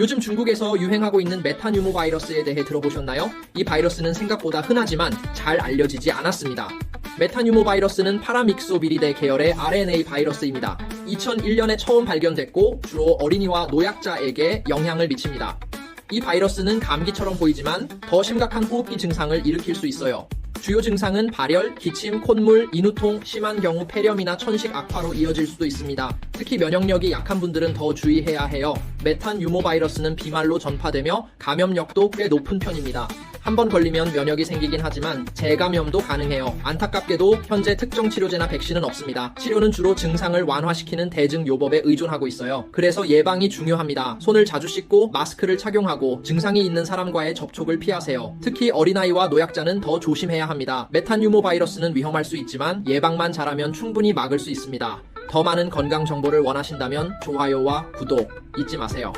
요즘 중국에서 유행하고 있는 메타뉴모 바이러스에 대해 들어보셨나요? 이 바이러스는 생각보다 흔하지만 잘 알려지지 않았습니다. 메타뉴모 바이러스는 파라믹소비리데 계열의 RNA 바이러스입니다. 2001년에 처음 발견됐고 주로 어린이와 노약자에게 영향을 미칩니다. 이 바이러스는 감기처럼 보이지만 더 심각한 호흡기 증상을 일으킬 수 있어요. 주요 증상은 발열, 기침, 콧물, 인후통, 심한 경우 폐렴이나 천식 악화로 이어질 수도 있습니다. 특히 면역력이 약한 분들은 더 주의해야 해요. 메탄 유모 바이러스는 비말로 전파되며 감염력도 꽤 높은 편입니다. 한 번 걸리면 면역이 생기긴 하지만 재감염도 가능해요. 안타깝게도 현재 특정 치료제나 백신은 없습니다. 치료는 주로 증상을 완화시키는 대증 요법에 의존하고 있어요. 그래서 예방이 중요합니다. 손을 자주 씻고 마스크를 착용하고 증상이 있는 사람과의 접촉을 피하세요. 특히 어린아이와 노약자는 더 조심해야 합니다. 메탄 유모 바이러스는 위험할 수 있지만 예방만 잘하면 충분히 막을 수 있습니다. 더 많은 건강 정보를 원하신다면 좋아요와 구독 잊지 마세요.